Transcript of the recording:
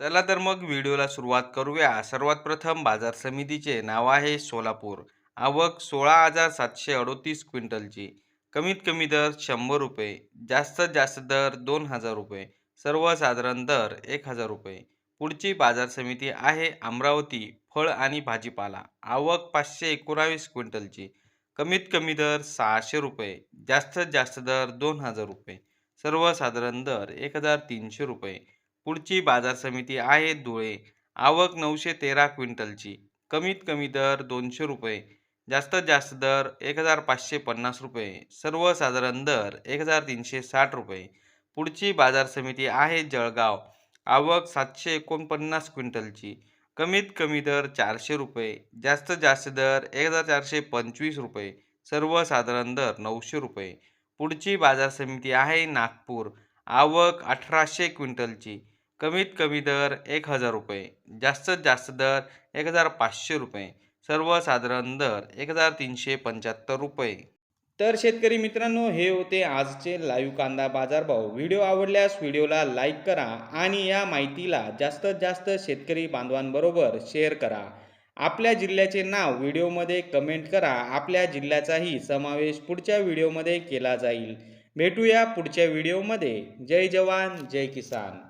चला तर मग व्हिडिओला सुरुवात करूया. सर्वात प्रथम बाजार समितीचे नाव आहे सोलापूर. आवक सोळा हजार सातशे अडोतीस क्विंटलची. कमीत कमी दर शंभर रुपये जास्तीत जास्त दर दोन हजार रुपये सर्वसाधारण दर एक हजार रुपये. पुढची बाजार समिती आहे अमरावती फळ आणि भाजीपाला. आवक पाचशे एकोणावीस क्विंटलची. कमीत कमी दर सहाशे रुपये जास्तीत जास्त दर दोन हजार रुपये सर्वसाधारण दर एक हजार तीनशे रुपये. पुढची बाजार समिती आहे धुळे. आवक नऊशे तेरा क्विंटलची. कमीत कमी दर दोनशे रुपये. जास्तीत जास्त दर एक हजार पाचशे पन्नास रुपये. सर्वसाधारण दर एक हजार तीनशे साठ रुपये. पुढची बाजार समिती आहे जळगाव. आवक सातशे एकोणपन्नास क्विंटलची. कमीत कमी दर चारशे रुपये. जास्तीत जास्त दर एक हजार चारशे पंचवीस रुपये. सर्वसाधारण दर नऊशे रुपये. पुढची बाजार समिती आहे नागपूर. आवक अठराशे क्विंटलची. कमीत कमी दर एक हजार रुपये जास्तीत जास्त दर एक हजार पाचशे रुपये सर्वसाधारण दर एक हजार तीनशे पंच्याहत्तर रुपये. तर शेतकरी मित्रांनो हे होते आजचे लाईव्ह कांदा बाजारभाव. व्हिडिओ आवडल्यास व्हिडिओला लाईक करा आणि या माहितीला जास्तीत जास्त शेतकरी बांधवांबरोबर शेअर करा. आपल्या जिल्ह्याचे नाव व्हिडिओमध्ये कमेंट करा. आपल्या जिल्ह्याचाही समावेश पुढच्या व्हिडिओमध्ये केला जाईल. भेटूया पुढच्या व्हिडिओमध्ये. जय जवान जय किसान.